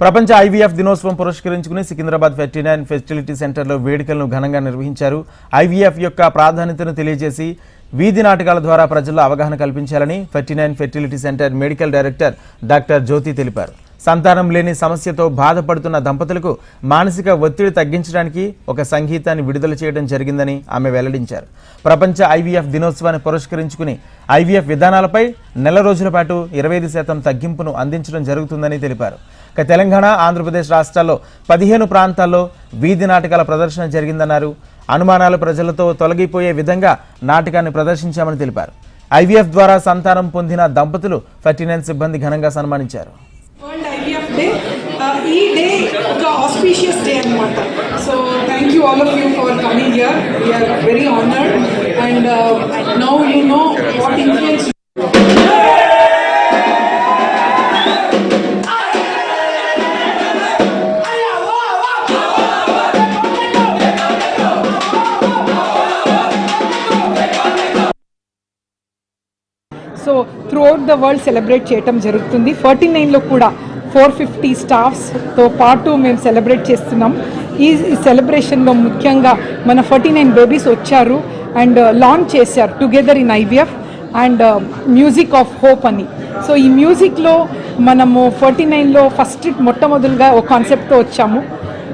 ప్రపంచ ఐవీఎఫ్ దినోత్సవం పురస్కరించుకుని సికింద్రాబాద్ ఫెర్టినైన్ ఫెసిలిటీ సెంటర్లో వేడుకలను ఘనంగా నిర్వహించారు. ఐవీఎఫ్ యొక్క ప్రాధాన్యతను తెలియజేసి వీధి నాటకాల ద్వారా ప్రజల్లో అవగాహన కల్పించాలని Fertynine fertility centre medical director doctor Jyothi తెలిపారు. సంతానం లేని సమస్యతో బాధపడుతున్న దంపతులకు మానసిక ఒత్తిడి తగ్గించడానికి ఒక సంగీతాన్ని విడుదల చేయడం జరిగిందని ఆమె వెల్లడించారు. ప్రపంచ ఐవీఎఫ్ దినోత్సవాన్ని పురస్కరించుకుని ఐవీఎఫ్ విధానాలపై నెల రోజుల పాటు ఇరవై ఐదు శాతం తగ్గింపును అందించడం జరుగుతుందని తెలిపారు. ఇక తెలంగాణ ఆంధ్రప్రదేశ్ రాష్ట్రాల్లో పదిహేను ప్రాంతాల్లో వీధి నాటకాల ప్రదర్శన జరిగిందన్నారు. అనుమానాలు ప్రజలతో తొలగిపోయే విధంగా నాటకాన్ని ప్రదర్శించామని తెలిపారు. ఐవీఎఫ్ ద్వారా సంతానం పొందిన దంపతులు ఫర్టినెన్స్ సిబ్బంది ఘనంగా సన్మానించారు. డే ఈ డే ఒక ఆస్పీషియస్ డే అనమాట so thank you all of you for coming here we're very honoured and now you know what influence so throughout the world celebrate చేయటం జరుగుతుంది. ఫార్టీ నైన్లో కూడా ఫోర్ ఫిఫ్టీ స్టాఫ్స్తో పాటు మేము సెలబ్రేట్ చేస్తున్నాం. ఈ సెలబ్రేషన్లో ముఖ్యంగా మన ఫార్టీ నైన్ బేబీస్ వచ్చారు అండ్ లాంచ్ చేశారు together in IVF and uh, music of hope అని. సో ఈ మ్యూజిక్లో మనము ఫార్టీ నైన్లో ఫస్ట్ మొట్టమొదలుగా ఒక కాన్సెప్ట్తో వచ్చాము.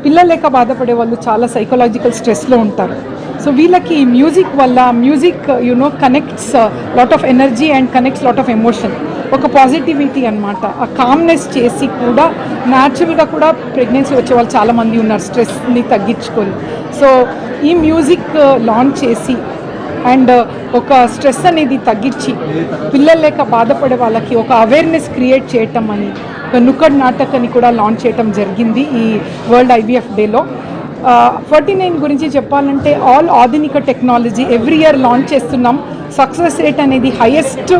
పిల్లలేక బాధపడే వాళ్ళు చాలా సైకలాజికల్ స్ట్రెస్లో ఉంటారు. సో వీళ్ళకి ఈ మ్యూజిక్ వల్ల music you know connects lot of energy and connects lot of emotion ఒక పాజిటివిటీ అనమాట ఆ కామ్నెస్ చేసి కూడా న్యాచురల్గా కూడా ప్రెగ్నెన్సీ వచ్చే వాళ్ళు చాలామంది ఉన్నారు స్ట్రెస్ని తగ్గించుకొని. సో ఈ మ్యూజిక్ లాంచ్ uh, చేసి అండ్ uh, ఒక స్ట్రెస్ అనేది తగ్గించి పిల్లలు లేక బాధపడే వాళ్ళకి ఒక అవేర్నెస్ క్రియేట్ చేయటం అని ఒక నుక్కడ్ నాటకని కూడా లాంచ్ చేయటం జరిగింది ఈ వరల్డ్ ఐవీఎఫ్ డేలో ఫార్టీ నైన్ గురించి చెప్పాలంటే ఆల్ ఆధునిక టెక్నాలజీ ఎవ్రీ ఇయర్ లాంచ్ చేస్తున్నాం. సక్సెస్ రేట్ అనేది హైయెస్ట్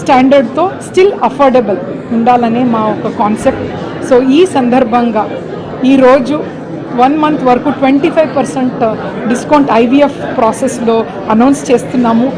స్టాండర్డ్తో స్టిల్ అఫోర్డబుల్ ఉండాలనే మా ఒక కాన్సెప్ట్ సో ఈ సందర్భంగా ఈరోజు వన్ మంత్ వరకు twenty five percent discount IVF ప్రాసెస్లో అనౌన్స్ చేస్తున్నాము.